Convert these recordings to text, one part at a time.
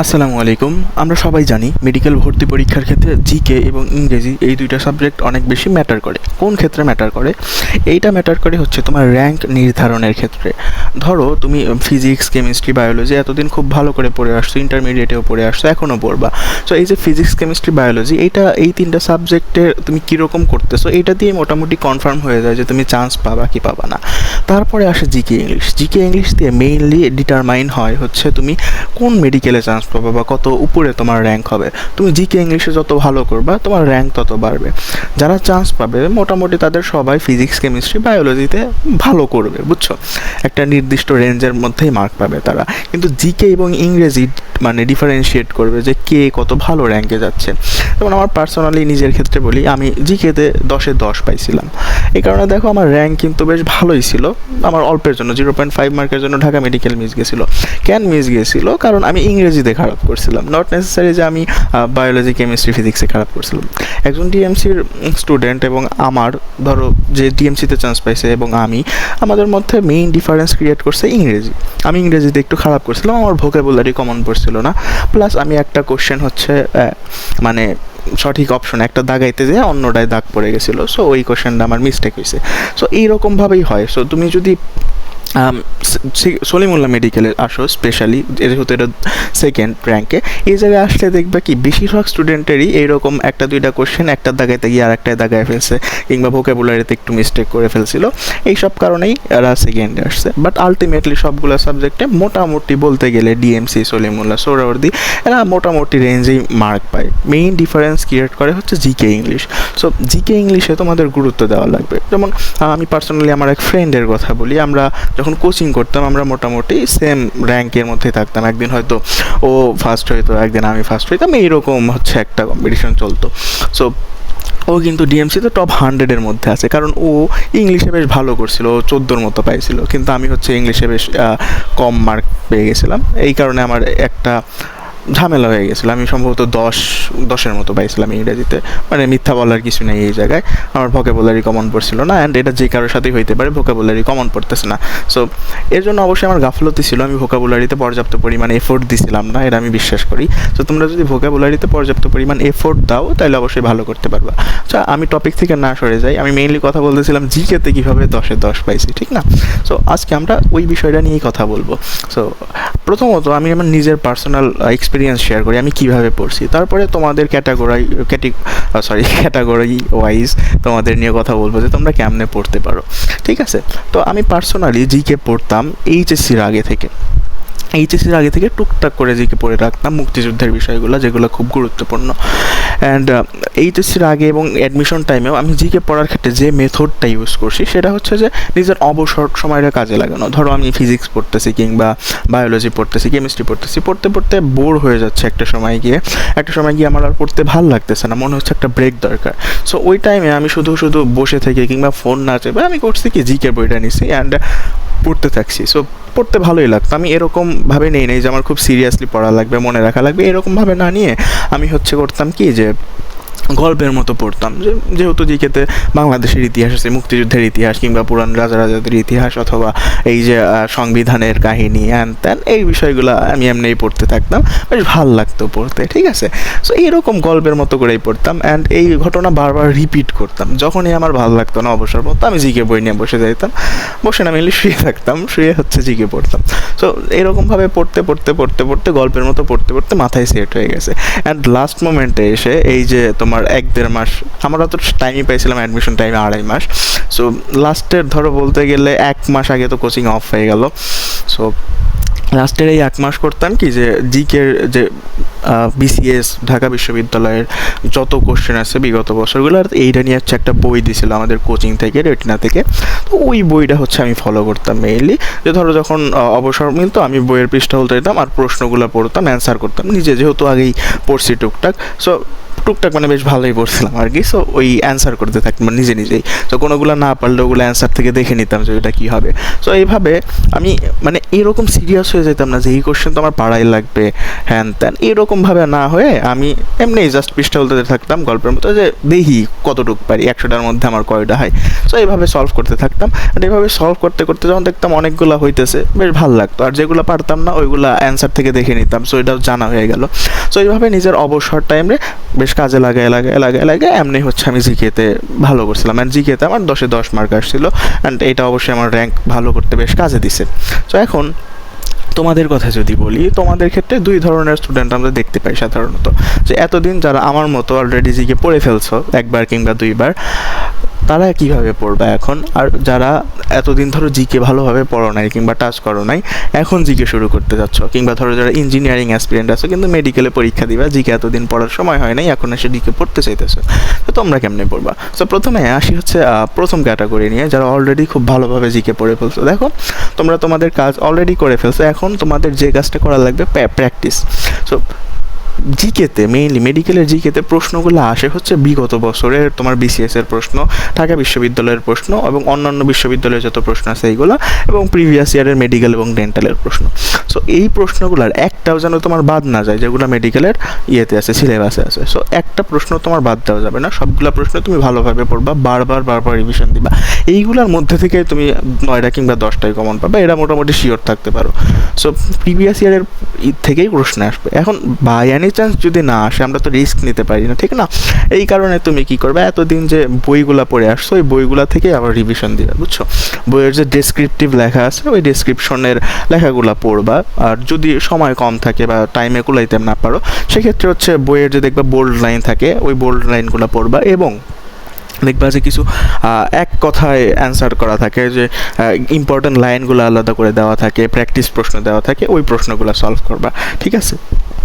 আসসালামু আলাইকুম। আমরা সবাই জানি মেডিকেল ভর্তি পরীক্ষার ক্ষেত্রে জিকে এবং ইংরেজি এই দুইটা সাবজেক্ট অনেক বেশি ম্যাটার করে। কোন ক্ষেত্রে ম্যাটার করে? এইটা ম্যাটার করে হচ্ছে তোমার র্যাঙ্ক নির্ধারণের ক্ষেত্রে। ধরো তুমি ফিজিক্স কেমিস্ট্রি বায়োলজি এতদিন খুব ভালো করে পড়ে আসছো ইন্টারমিডিয়েটেও পড়ে আসছো এখনও পড়বা। সো এই যে ফিজিক্স কেমিস্ট্রি বায়োলজি এইটা, এই তিনটা সাবজেক্টে তুমি কীরকম করতেছো এইটা দিয়ে মোটামুটি কনফার্ম হয়ে যায় যে তুমি চান্স পাবা কি পাবা না। তারপরে আসে জিকে ইংলিশ জিকে ইংলিশ দিয়ে মেইনলি ডিটারমাইন হয় হচ্ছে তুমি কোন মেডিকেলে চান্স পাবে বা কত উপরে তোমার র্যাঙ্ক হবে। তুমি জিকে ইংলিশে যত ভালো করবা, তোমার র্যাঙ্ক তত বাড়বে। যারা চান্স পাবে, মোটামুটি তাদের সবাই ফিজিক্স কেমিস্ট্রি বায়োলজিতে ভালো করবে, বুঝছ? একটা নির্দিষ্ট রেঞ্জের মধ্যেই মার্ক পাবে তারা। কিন্তু জিকে এবং ইংরেজি মানে ডিফারেন্সিয়েট করবে যে কে কত ভালো র্যাঙ্কে যাচ্ছে। যেমন আমার পার্সোনালি নিজের ক্ষেত্রে বলি, আমি জিকেতে দশে দশ পাইছিলাম। এই কারণে দেখো আমার র্যাঙ্ক কিন্তু বেশ ভালোই ছিল। আমার অল্পের জন্য জিরো পয়েন্ট ফাইভ মার্কের জন্য ঢাকা মেডিকেল মিস গেছিল। কেন মিস গেছিল? কারণ আমি ইংরেজিতে খারাপ করছিলাম। নট নেসেসারি যে আমি বায়োলজি কেমিস্ট্রি ফিজিক্সে খারাপ করছিলাম। একজন ডিএমসির স্টুডেন্ট এবং আমার, ধরো, যে ডিএমসিতে চান্স পাইছে এবং আমি, আমাদের মধ্যে মেইন ডিফারেন্স ক্রিয়েট করছে ইংরেজি। আমি ইংরেজিতে একটু খারাপ করছিলাম, আমার ভোকাবুলারি কমন পড়ছিল না। প্লাস আমি একটা কোশ্চেন হচ্ছে মানে সঠিক অপশন একটা দাগাইতে যেয়ে অন্যটায় দাগ পড়ে গেছিল। সো ওই কোশ্চেনটা আমার মিস্টেক হয়েছে সো এইরকমভাবেই হয়। সো তুমি যদি সলিমুল্লাহ মেডিকেলে আসো স্পেশালি যেহেতু এটা সেকেন্ড র্যাঙ্কে এই জায়গায় আসলে দেখবে কি, বেশিরভাগ স্টুডেন্টেরই এইরকম একটা দুইটা কোশ্চেন একটা দাগাইতে গিয়ে আর একটা দাগায় ফেলছে, কিংবা ভোকাবুলারিতে একটু মিস্টেক করে ফেলছিল। এইসব কারণেই এরা সেকেন্ডে আসছে। বাট আলটিমেটলি সবগুলো সাবজেক্টে মোটামুটি বলতে গেলে ডিএমসি সলিমুল্লাহ সোহরাওয়ার্দি এরা মোটামুটি রেঞ্জেই মার্ক পায়। মেইন ডিফারেন্স ক্রিয়েট করে হচ্ছে জিকে ইংলিশ সো জিকে ইংলিশে তোমাদের গুরুত্ব দেওয়া লাগবে। যেমন আমি পার্সোনালি আমার এক ফ্রেন্ডের কথা বলি। আমরা যখন কোচিং করতাম, আমরা মোটামুটি সেম র্যাঙ্কের মধ্যে থাকতাম। একদিন হয়তো ও ফার্স্ট হইতো, একদিন আমি ফার্স্ট হইতাম। এইরকম হচ্ছে একটা কম্পিটিশন চলতো। সো ও কিন্তু ডিএমসিতে টপ হান্ড্রেডের মধ্যে আছে। কারণ ও ইংলিশে বেশ ভালো করছিল। ও চোদ্দোর মতো পাইছিল। কিন্তু আমি হচ্ছে ইংলিশে বেশ কম মার্ক পেয়ে গেছিলাম। এই কারণে আমার একটা ঝামেলা হয়ে গেছিল। আমি সম্ভবত দশ, দশের মতো পাইছিলাম ইংরেজিতে। মানে মিথ্যা বলার কিছু নেই এই জায়গায়। আমার ভোকাবুলারি কমন পড়ছিল না অ্যান্ড এটা যে কারোর সাথেই হইতে পারে ভোকাবুলারি কমন পড়তেছে না। সো এর জন্য অবশ্যই আমার গাফলতি ছিল। আমি ভোকাবুলারিতে পর্যাপ্ত পরিমাণে এফোর্ট দিছিলাম না, এটা আমি বিশ্বাস করি। তো তোমরা যদি ভোকে ভোকাবুলারিতে পর্যাপ্ত পরিমাণ এফোর্ট দাও, তাহলে অবশ্যই ভালো করতে পারবা। আচ্ছা আমি টপিক থেকে না সরে যাই। আমি মেইনলি কথা বলতেছিলাম জিকেতে কীভাবে দশে দশ পাইছি, ঠিক না? সো আজকে আমরা ওই বিষয়টা নিয়েই কথা বলব। সো প্রথমত আমি আমার নিজের পার্সোনাল এক্সপিরিয়েন্স শেয়ার করি, আমি কীভাবে পড়ছি। তারপরে তোমাদের ক্যাটাগরি ক্যাটি সরি ক্যাটাগরি ওয়াইজ তোমাদের নিয়ে কথা বলব যে তোমরা কেমনে পড়তে পারো। ঠিক আছে? তো আমি পার্সোনালি জিকে পড়তাম এইচএসসির আগে থেকে। এইচএসির আগে থেকে টুকটাক করে জিকে পড়ে রাখতাম মুক্তিযুদ্ধের বিষয়গুলো, যেগুলো খুব গুরুত্বপূর্ণ. অ্যান্ড এইচএসসির আগে এবং অ্যাডমিশন টাইমেও আমি জিকে পড়ার ক্ষেত্রে যে মেথডটা ইউজ করছি, সেটা হচ্ছে যে নিজের অবসর সময়টা কাজে লাগানো। ধরো আমি ফিজিক্স পড়তেছি কিংবা বায়োলজি পড়তেছি কেমিস্ট্রি পড়তেছি, পড়তে পড়তে বোর হয়ে যাচ্ছে একটা সময় গিয়ে। একটা সময় গিয়ে আমার আর পড়তে ভালো লাগতেছে না, মনে হচ্ছে একটা ব্রেক দরকার। সো ওই টাইমে আমি শুধু শুধু বসে থেকে কিংবা ফোন না চেপে আমি করছি কি, জিকে বইটা নিছি। অ্যান্ড পড়তে থাকছি। সো পড়তে ভালোই লাগতো। আমি এরকমভাবে নেই নেই যে আমার খুব সিরিয়াসলি পড়া লাগবে, মনে রাখা লাগবে এরকমভাবে না নিয়ে আমি হচ্ছে করতাম কি যে গল্পের মতো পড়তাম। যে, যেহেতু জিকেতে বাংলাদেশের ইতিহাস আছে, মুক্তিযুদ্ধের ইতিহাস কিংবা পুরান রাজা রাজাদের ইতিহাস অথবা এই যে সংবিধানের কাহিনী হ্যান ত্যান এই বিষয়গুলো আমি এমনিই পড়তে থাকতাম। বেশ ভালো লাগতো পড়তে, ঠিক আছে? সো এইরকম গল্পের মতো করেই পড়তাম অ্যান্ড এই ঘটনা বারবার রিপিট করতাম। যখনই আমার ভালো লাগতো না, অবসর পড়তো আমি জিকে বই নিয়ে বসে যাইতাম। বসে না মিলে শুয়ে থাকতাম, শুয়ে হচ্ছে জিকে পড়তাম। সো এরকমভাবে পড়তে পড়তে পড়তে পড়তে, গল্পের মতো পড়তে পড়তে মাথায় সেট হয়ে গেছে। অ্যান্ড লাস্ট মোমেন্টে এসে এই যে তোমার এক দেড় মাস, আমরা তো টাইমই পাইছিলাম অ্যাডমিশন টাইমে আড়াই মাস। সো লাস্টের ধরো বলতে গেলে এক মাস আগে তো কোচিং অফ হয়ে গেল। সো লাস্টের এই এক মাস করতাম কি যে জিকের যে বিসিএস ঢাকা বিশ্ববিদ্যালয়ের যত কোশ্চেন আছে বিগত বছরগুলো, আর এইটা নিয়ে হচ্ছে একটা বই দিছিল আমাদের কোচিং থেকে রেটিনা থেকে। তো ওই বইটা হচ্ছে আমি ফলো করতাম মেইনলি যে ধরো যখন অবসর মিলতো, আমি বইয়ের পৃষ্ঠা উল্টে দিতাম আর প্রশ্নগুলো পড়তাম অ্যান্সার করতাম। নিজে যেহেতু আগেই পড়ছি টুকটাক। সো টুকটাক মানে বেশ ভালোই পড়ছিলাম আর কি। সো ওই অ্যান্সার করতে থাকতাম মানে নিজে নিজেই। তো কোনোগুলো না পারলে ওগুলো অ্যান্সার থেকে দেখে নিতাম যে ওটা কী হবে। সো এইভাবে আমি মানে এরকম সিরিয়াস হয়ে যেতাম না যে, এই কোশ্চেন তো আমার পাড়াই লাগবে, হ্যান ত্যান। এরকমভাবে না হয়ে আমি এমনি জাস্ট পৃষ্ঠা বলতে থাকতাম গল্পের মতো যে, দেখি কতটুক পারি, একশোটার মধ্যে আমার কয়টা হয়। সো এইভাবে সলভ করতে থাকতাম। আর এইভাবে সলভ করতে করতে যখন দেখতাম অনেকগুলো হইতেছে, বেশ ভালো লাগতো। আর যেগুলো পারতাম না, ওইগুলো অ্যান্সার থেকে দেখে নিতাম। সো এটাও জানা হয়ে গেল। সো এইভাবে নিজের অবসর টাইমে বেশ কাজে লাগায় লাগায় লাগায় লাগায় এমনি হচ্ছে আমি জিকেতে ভালো করছিলাম। অ্যান্ড জিকেতে আমার দশে দশ মার্ক আসছিল। অ্যান্ড এটা অবশ্যই আমার র্যাঙ্ক ভালো করতে বেশ কাজে দিছে। তো এখন তোমাদের কথা যদি বলি, তোমাদের ক্ষেত্রে দুই ধরনের স্টুডেন্ট আমরা দেখতে পাই সাধারণত। যে এতদিন যারা আমার মতো অলরেডি জিকে পড়ে ফেলছো, একবার কিংবা দুইবার তারা কীভাবে পড়বে এখন? আর যারা এতদিন ধরো জিকে ভালোভাবে পড়ো নাই কিংবা টাচ করো নাই, এখন জিকে শুরু করতে যাচ্ছ। কিংবা ধরো যারা ইঞ্জিনিয়ারিং অ্যাসপিরেন্ট আছো, কিন্তু মেডিকেলে পরীক্ষা দিবা জিকে এতদিন পড়ার সময় হয় নাই, এখন এসে জিকে পড়তে চাইতেছো। তো তোমরা কেমনে পড়বা? সো প্রথমে আসি হচ্ছে প্রথম ক্যাটাগরি নিয়ে, যারা অলরেডি খুব ভালোভাবে জিকে পড়ে ফেলছো। দেখো, তোমরা তোমাদের কাজ অলরেডি করে ফেলছো, এখন তোমাদের যে কাজটা করা লাগবে প্র্যাকটিস সো জিকেতে মেইনলি মেডিকেলের জিকেতে প্রশ্নগুলো আসে হচ্ছে বিগত বছরের তোমার বিসিএস এর প্রশ্ন, ঢাকা বিশ্ববিদ্যালয়ের প্রশ্ন এবং অন্যান্য বিশ্ববিদ্যালয়ের যত প্রশ্ন আছে এইগুলো এবং প্রিভিয়াস ইয়ারের মেডিকেল এবং ডেন্টালের প্রশ্ন। সো এই প্রশ্নগুলোর একটাও যেন তোমার বাদ না যায়, যেগুলো মেডিকেলের ইয়েতে আছে সিলেবাসে আছে। সো একটা প্রশ্ন তোমার বাদ দেওয়া যাবে না, সবগুলো প্রশ্ন তুমি ভালোভাবে পড়বা, বারবার বারবার রিভিশন দিবা। এইগুলোর মধ্যে থেকে তুমি নয়টা কিংবা দশটায় কমন পাবে, এটা মোটামুটি শিওর থাকতে পারো। সো প্রিভিয়াস ইয়ারের থেকেই প্রশ্ন আসবে। এখন বাই চান্স যদি না আসে, আমরা তো রিস্ক নিতে পারি না, ঠিক না? এই কারণে তুমি কি করবে? এতদিন যে বইগুলা পড়ে আসছো, ওই বইগুলা থেকে আবার রিভিশন দিবে, বুঝছ? বইয়ের যে ডেসক্রিপটিভ লেখা আছে, ওই ডেসক্রিপশনের লেখাগুলা পড়বা। আর যদি সময় কম থাকে বা টাইমে কুলাইতে না পারো, সেক্ষেত্রে হচ্ছে বইয়ের যে দেখবা বোল্ড লাইন থাকে, ওই বোল্ড লাইনগুলো পড়বা এবং দেখবা যে কিছু এক কথায় অ্যান্সার করা থাকে, যে ইম্পর্টেন্ট লাইনগুলো আলাদা করে দেওয়া থাকে প্র্যাকটিস প্রশ্ন দেওয়া থাকে, ওই প্রশ্নগুলো সলভ করবা, ঠিক আছে?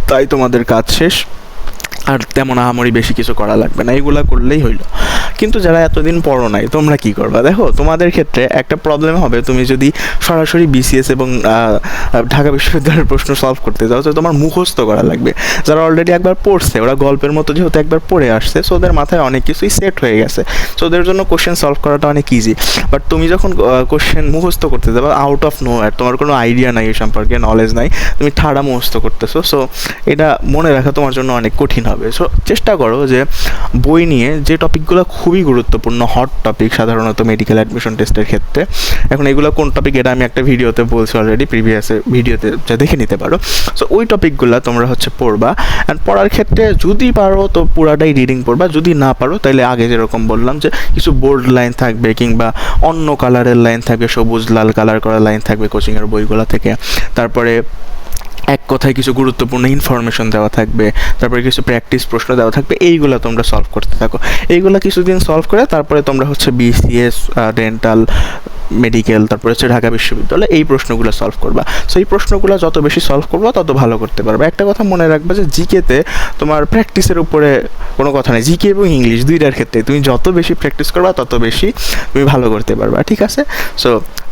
তাই তোমাদের কাজ শেষ। আর তেমন আহামরি বেশি কিছু করা লাগবে না। এগুলা করলেই হইল। কিন্তু যারা এতদিন পড়ো নাই, তোমরা কি করবা? দেখো, তোমাদের ক্ষেত্রে একটা প্রবলেম হবে, তুমি যদি সরাসরি বিসিএস এবং ঢাকা বিশ্ববিদ্যালয়ের প্রশ্ন সলভ করতে যাও, তো তোমার মুখস্থ করা লাগবে। যারা অলরেডি একবার পড়ছে, ওরা গল্পের মতো যেহেতু একবার পড়ে আসছে সো ওদের মাথায় অনেক কিছুই সেট হয়ে গেছে। সো ওদের জন্য কোশ্চেন সলভ করাটা অনেক ইজি বাট তুমি যখন কোশ্চেন মুখস্থ করতে যাবে আউট অফ নো আর তোমার কোনো আইডিয়া নাই এই সম্পর্কে নলেজ নাই, তুমি ঠাড়া মুখস্থ করতেছো সো এটা মনে রাখা তোমার জন্য অনেক কঠিন হবে। সো চেষ্টা করো যে বই নিয়ে যে টপিকগুলো খুবই গুরুত্বপূর্ণ হট টপিক সাধারণত মেডিকেল অ্যাডমিশন টেস্টের ক্ষেত্রে। এখন এগুলো কোন টপিক এটা আমি একটা ভিডিওতে বলছি অলরেডি প্রিভিয়াস ভিডিওতে যা দেখে নিতে পারো। সো ওই টপিকগুলো তোমরা হচ্ছে পড়বা। অ্যান্ড পড়ার ক্ষেত্রে যদি পারো, তো পুরাটাই রিডিং পড়বা। যদি না পারো তাহলে আগে যেরকম বললাম যে, কিছু বোল্ড লাইন থাকবে কিংবা অন্য কালারের লাইন থাকবে, সবুজ, লাল কালার করা লাইন থাকবে কোচিংয়ের বইগুলো থেকে। তারপরে এক কথায় কিছু গুরুত্বপূর্ণ ইনফরমেশন দেওয়া থাকবে, তারপরে কিছু প্র্যাকটিস প্রশ্ন দেওয়া থাকবে, এইগুলো তোমরা সলভ করতে থাকো। এইগুলো কিছুদিন সলভ করে তারপরে তোমরা হচ্ছে বিসিএস ডেন্টাল মেডিকেল তারপরে হচ্ছে ঢাকা বিশ্ববিদ্যালয়, এই প্রশ্নগুলো সলভ করবা। সো এই প্রশ্নগুলো যত বেশি সলভ করবা, তত ভালো করতে পারবে। একটা কথা মনে রাখবে যে জিকেতে তোমার প্র্যাকটিসের উপরে কোনো কথা নেই। জিকে এবং ইংলিশ দুইটার ক্ষেত্রে তুমি যত বেশি প্র্যাকটিস করবা, তত বেশি তুমি ভালো করতে পারবা, ঠিক আছে? সো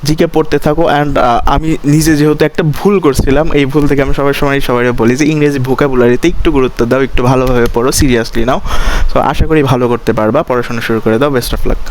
জিকে পড়তে থাকো অ্যান্ড আমি নিজে যেহেতু একটা ভুল করছিলাম, এই ভুল থেকে আমি সবাই সময় সবাই বলি যে ইংরেজি ভোকাবুলারিতে একটু গুরুত্ব দাও, একটু ভালোভাবে পড়ো সিরিয়াসলি নাও। তো আশা করি ভালো করতে পারবা, পড়াশোনা শুরু করে দাও বেস্ট অফ লাক